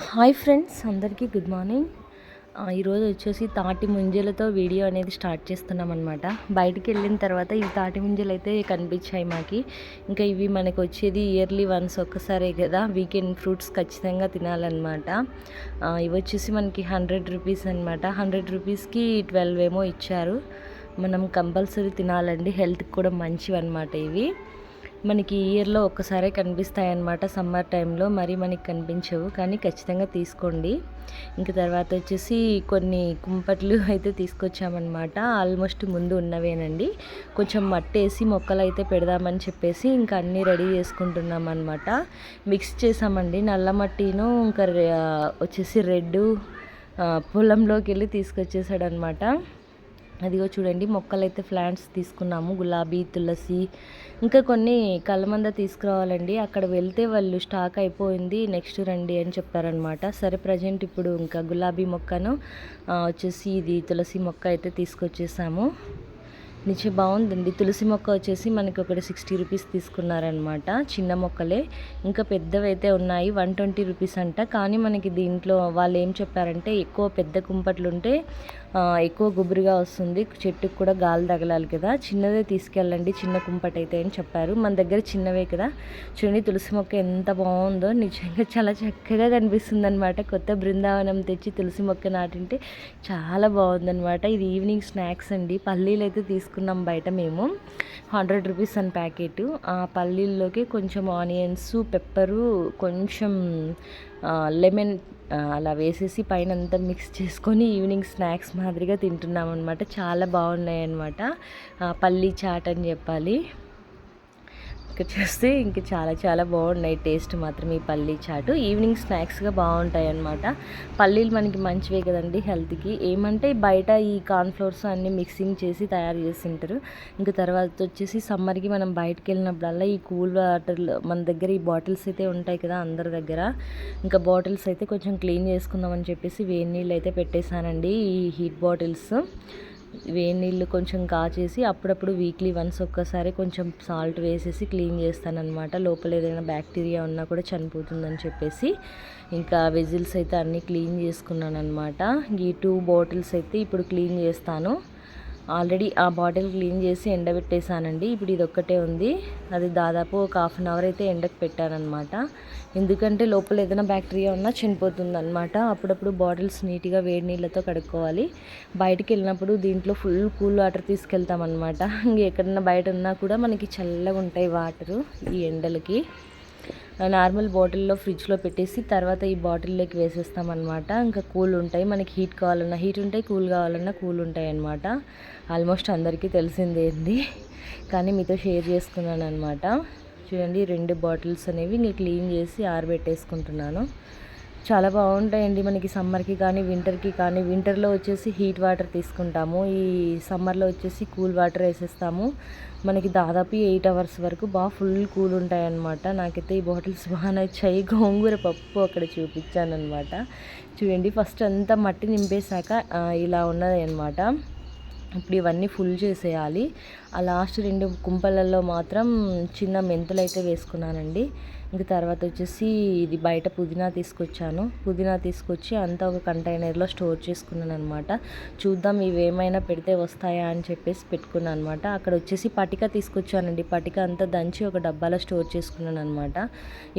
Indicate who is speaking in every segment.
Speaker 1: Hi friends అందరికీ good morning. ఈరోజు వచ్చేసి తాటి ముంజలతో వీడియో అనేది స్టార్ట్ చేస్తున్నాం అనమాట బయటికి వెళ్ళిన తర్వాత ఇవి తాటి ముంజలు అయితే కనిపించాయి మాకి. ఇంకా ఇవి మనకు వచ్చేది ఇయర్లీ వన్స్ ఒక్కసారే కదా వీకెండ్ ఫ్రూట్స్ ఖచ్చితంగా తినాలన్నమాట. ఇవి వచ్చేసి మనకి హండ్రెడ్ రూపీస్ అనమాట హండ్రెడ్ రూపీస్కి ట్వెల్వ్ ఏమో ఇచ్చారు. మనం కంపల్సరీ తినాలండి హెల్త్కి కూడా మంచివి అనమాట ఇవి. మనకి ఇయర్లో ఒక్కసారే కనిపిస్తాయి అన్నమాట సమ్మర్ టైంలో మరి మనకి కనిపించవు. కానీ ఖచ్చితంగా తీసుకోండి. ఇంకా తర్వాత వచ్చేసి కొన్ని కుంపట్లు అయితే తీసుకొచ్చామన్నమాట. ఆల్మోస్ట్ ముందు ఉన్నవేనండి. కొంచెం మట్టి వేసి మొక్కలు అయితే పెడదామని చెప్పేసి ఇంకా అన్నీ రెడీ చేసుకుంటున్నాం అనమాట మిక్స్ చేసామండి. నల్ల మట్టిను ఇంకా వచ్చేసి రెడ్ పొలంలోకి వెళ్ళి తీసుకొచ్చేసాడనమాట అదిగో చూడండి మొక్కలు అయితే ప్లాంట్స్ తీసుకున్నాము. గులాబీ తులసి ఇంకా కొన్ని కలమంద తీసుకురావాలండి. అక్కడ వెళ్తే వాళ్ళు స్టాక్ అయిపోయింది. నెక్స్ట్ రండి అని చెప్పారనమాట. సరే ప్రజెంట్ ఇప్పుడు ఇంకా గులాబీ మొక్కను వచ్చేసి ఇది తులసి మొక్క అయితే తీసుకొచ్చేసాము. నిచ్చి బాగుందండి. తులసి మొక్క వచ్చేసి మనకి ఒకటి సిక్స్టీ రూపీస్ తీసుకున్నారనమాట చిన్న మొక్కలే. ఇంకా పెద్దవైతే ఉన్నాయి వన్ ట్వంటీ రూపీస్ అంట. కానీ మనకి దీంట్లో వాళ్ళు ఏం చెప్పారంటే ఎక్కువ పెద్ద కుంపట్లు ఉంటే ఎక్కువ గుబురుగా వస్తుంది. చెట్టుకు కూడా గాలి తగలాలి కదా. చిన్నదే తీసుకెళ్ళండి చిన్న కుంపట్ అయితే అని చెప్పారు. మన దగ్గర చిన్నవే కదా. చూడండి తులసి మొక్క ఎంత బాగుందో. నిజంగా చాలా చక్కగా కనిపిస్తుంది అనమాట కొత్త బృందావనం తెచ్చి తులసి మొక్క నాటింటే చాలా బాగుందనమాట ఇది ఈవినింగ్ స్నాక్స్ అండి. పల్లీలు అయితే తీసుకు తీసుకున్నాం బయట మేము. హండ్రెడ్ రూపీస్ అని ప్యాకెట్. ఆ పల్లీల్లోకి కొంచెం ఆనియన్స్ పెప్పరు కొంచెం లెమన్ అలా వేసేసి పైన అంతా మిక్స్ చేసుకొని ఈవినింగ్ స్నాక్స్ మాదిరిగా తింటున్నాం అనమాట చాలా బాగున్నాయి అనమాట పల్లీ చాట్ అని చెప్పాలి. చేస్తే ఇంకా ఇంక చాలా చాలా బాగున్నాయి. టేస్ట్ మాత్రం ఈ పల్లీ చాటు. ఈవినింగ్ స్నాక్స్గా బాగుంటాయి అన్నమాట పల్లీలు మనకి మంచివే కదండి హెల్త్కి. ఏమంటే బయట ఈ కార్న్ఫ్లోర్స్ అన్ని మిక్సింగ్ చేసి తయారు చేసి ఉంటారు ఇంకా తర్వాత వచ్చేసి సమ్మర్కి మనం బయటకు వెళ్ళినప్పుడల్లా ఈ కూల్ వాటర్లో మన దగ్గర ఈ బాటిల్స్ అయితే ఉంటాయి కదా అందరి దగ్గర. ఇంకా బాటిల్స్ అయితే కొంచెం క్లీన్ చేసుకుందామని చెప్పేసి వేడి నీళ్ళు అయితే పెట్టేశానండి ఈ హీట్ బాటిల్స్. వేడి నీళ్ళు కొంచెం కాచేసి అప్పుడప్పుడు వీక్లీ వన్స్ ఒక్కసారి కొంచెం సాల్ట్ వేసేసి క్లీన్ చేస్తానన్నమాట. లోపల ఏదైనా బ్యాక్టీరియా ఉన్నా కూడా చనిపోతుందని చెప్పేసి ఇంకా వెజిల్స్ అయితే అన్నీ క్లీన్ చేసుకున్నాను అనమాట ఈ టూ బాటిల్స్ అయితే ఇప్పుడు క్లీన్ చేస్తాను. ఆల్రెడీ ఆ బాటిల్ క్లీన్ చేసి ఎండబెట్టేశానండి. ఇప్పుడు ఇది ఒక్కటే ఉంది. అది దాదాపు ఒక హాఫ్ అన్ అవర్ అయితే ఎండకు పెట్టానమాట ఎందుకంటే లోపల ఏదైనా బ్యాక్టీరియా ఉన్నా చనిపోతుంది అనమాట అప్పుడప్పుడు బాటిల్స్ నీట్గా వేడి నీళ్ళతో కడుక్కోవాలి. బయటికి వెళ్ళినప్పుడు దీంట్లో ఫుల్ కూల్ వాటర్ తీసుకెళ్తామన్నమాట. ఇంక ఎక్కడన్నా బయట ఉన్నా కూడా మనకి చల్లగా ఉంటాయి వాటరు ఈ ఎండలకి. నార్మల్ బాటిల్లో ఫ్రిడ్జ్లో పెట్టేసి తర్వాత ఈ బాటిల్లోకి వేసేస్తామన్నమాట. ఇంకా కూల్ ఉంటాయి మనకి హీట్ కావాలన్నా హీట్ ఉంటాయి కూల్ కావాలన్నా కూల్ ఉంటాయి అన్నమాట ఆల్మోస్ట్ అందరికీ తెలిసిందేంది కానీ మీతో షేర్ చేసుకున్నాను అనమాట చూడండి రెండు బాటిల్స్ అనేవి ఇంక క్లీన్ చేసి ఆరబెట్టేసుకుంటున్నాను. చాలా బాగుంటాయండి మనకి సమ్మర్కి కానీ వింటర్కి కానీ. వింటర్లో వచ్చేసి హీట్ వాటర్ తీసుకుంటాము. ఈ సమ్మర్లో వచ్చేసి కూల్ వాటర్ వేసేస్తాము. మనకి దాదాపు ఎయిట్ అవర్స్ వరకు బాగా ఫుల్ కూల్ ఉంటాయి అన్నమాట నాకైతే ఈ బాటిల్స్ బాగా నచ్చాయి. గోంగూర పప్పు అక్కడ చూపించాను అనమాట చూడండి ఫస్ట్ అంతా మట్టి నింపేశాక ఇలా ఉన్నది అనమాట ఇప్పుడు ఇవన్నీ ఫుల్ చేసేయాలి. ఆ లాస్ట్ రెండు కుంపలలో మాత్రం చిన్న మెంతులు అయితే వేసుకున్నానండి. ఇంక తర్వాత వచ్చేసి ఇది బయట పుదీనా తీసుకొచ్చాను. పుదీనా తీసుకొచ్చి అంతా ఒక కంటైనర్లో స్టోర్ చేసుకున్నాను అనమాట చూద్దాం ఇవి ఏమైనా పెడితే వస్తాయా అని చెప్పేసి పెట్టుకున్నాను అనమాట అక్కడ వచ్చేసి పటిక తీసుకొచ్చానండి. పటిక అంతా దంచి ఒక డబ్బాలో స్టోర్ చేసుకున్నాను అనమాట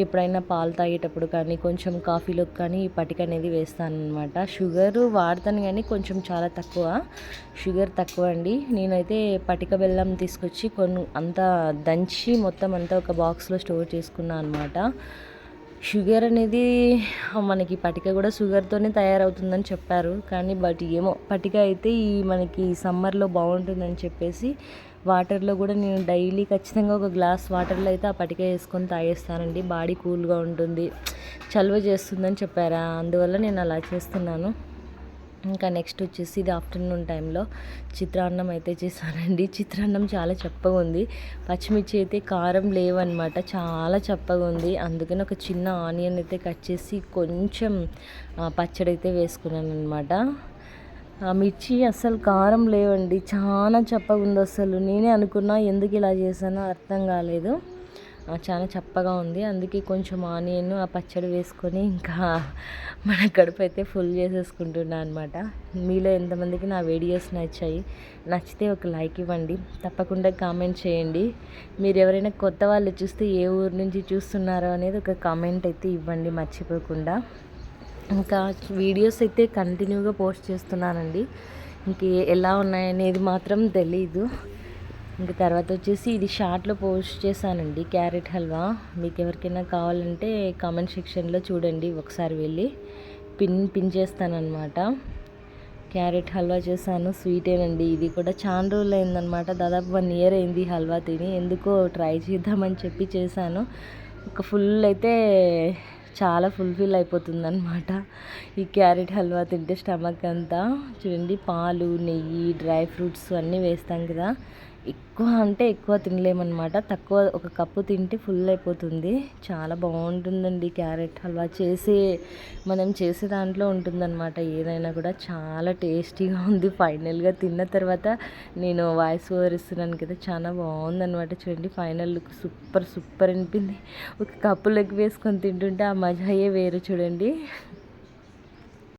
Speaker 1: ఎప్పుడైనా పాలు తాగేటప్పుడు కానీ కొంచెం కాఫీలోకి కానీ ఈ పటిక అనేది వేస్తాను అనమాట షుగర్ వాడతాను కానీ కొంచెం చాలా తక్కువ. షుగర్ తక్కువ అండి. నేనైతే పటిక బెల్లం తీసుకొచ్చి కొన్ని అంతా దంచి మొత్తం అంతా ఒక బాక్స్లో స్టోర్ చేసుకున్నాను అనమాట షుగర్ అనేది మనకి పటిక కూడా షుగర్తోనే తయారవుతుందని చెప్పారు. కానీ బట్ ఏమో పటిక అయితే ఈ మనకి సమ్మర్లో బాగుంటుందని చెప్పేసి వాటర్లో కూడా నేను డైలీ ఖచ్చితంగా ఒక గ్లాస్ వాటర్లో అయితే ఆ పటిక వేసుకొని తాగేస్తానండి. బాడీ కూల్గా ఉంటుంది. చలువ చేస్తుందని చెప్పారా. అందువల్ల నేను అలా చేస్తున్నాను. ఇంకా నెక్స్ట్ వచ్చేసి ఇది ఆఫ్టర్నూన్ టైంలో చిత్రాన్నం అయితే చేశానండి. చిత్రాన్నం చాలా చప్పగా ఉంది. పచ్చిమిర్చి అయితే కారం లేవన్నమాట చాలా చప్పగా ఉంది. అందుకని ఒక చిన్న ఆనియన్ అయితే కట్ చేసి కొంచెం పచ్చడి అయితే వేసుకున్నాను అనమాట మిర్చి అసలు కారం లేవండి చాలా చప్పగా ఉంది అసలు నేనే అనుకున్నా ఎందుకు ఇలా చేశానో అర్థం కాలేదు. చాలా చప్పగా ఉంది. అందుకే కొంచెం ఆనియన్ ఆ పచ్చడి వేసుకొని ఇంకా మన కడుపు అయితే ఫుల్ చేసేసుకుంటున్నా అనమాట మీలో ఎంతమందికి నా వీడియోస్ నచ్చాయి నచ్చితే ఒక లైక్ ఇవ్వండి. తప్పకుండా కామెంట్ చేయండి. మీరు ఎవరైనా కొత్త వాళ్ళు చూస్తే ఏ ఊరు నుంచి చూస్తున్నారో అనేది ఒక కామెంట్ అయితే ఇవ్వండి మర్చిపోకుండా. ఇంకా వీడియోస్ అయితే కంటిన్యూగా పోస్ట్ చేస్తున్నానండి. ఇంక ఎలా ఉన్నాయనేది మాత్రం తెలీదు. ఇంకా తర్వాత వచ్చేసి ఇది షార్ట్లో పోస్ట్ చేశానండి క్యారెట్ హల్వా. మీకు ఎవరికైనా కావాలంటే కామెంట్ సెక్షన్లో చూడండి ఒకసారి వెళ్ళి పిన్ పిన్ చేస్తానన్నమాట. క్యారెట్ హల్వా చేశాను స్వీటేనండి. ఇది కూడా చాలా రోజులు అయిందనమాట దాదాపు వన్ ఇయర్ అయింది హల్వా తిని. ఎందుకో ట్రై చేద్దామని చెప్పి చేశాను. ఒక ఫుల్ అయితే చాలా ఫుల్ఫిల్ అయిపోతుంది అనమాట ఈ క్యారెట్ హల్వా తింటే స్టమక్ అంతా. చూడండి పాలు నెయ్యి డ్రై ఫ్రూట్స్ అన్నీ వేస్తాం కదా. ఎక్కువ అంటే ఎక్కువ తినలేమన్నమాట. తక్కువ ఒక కప్పు తింటే ఫుల్ అయిపోతుంది. చాలా బాగుంటుందండి క్యారెట్ హల్వా. చేసే మనం చేసే దాంట్లో ఉంటుందన్నమాట. ఏదైనా కూడా చాలా టేస్టీగా ఉంది. ఫైనల్గా తిన్న తర్వాత నేను వాయిస్ ఓవర్ ఇస్తున్నాను కదా చాలా బాగుందన్నమాట చూడండి. ఫైనల్ లుక్ సూపర్ సూపర్ అనిపింది. ఒక కప్పు లెగ్ వేసుకొని తింటుంటే ఆ మజాయే వేరు చూడండి.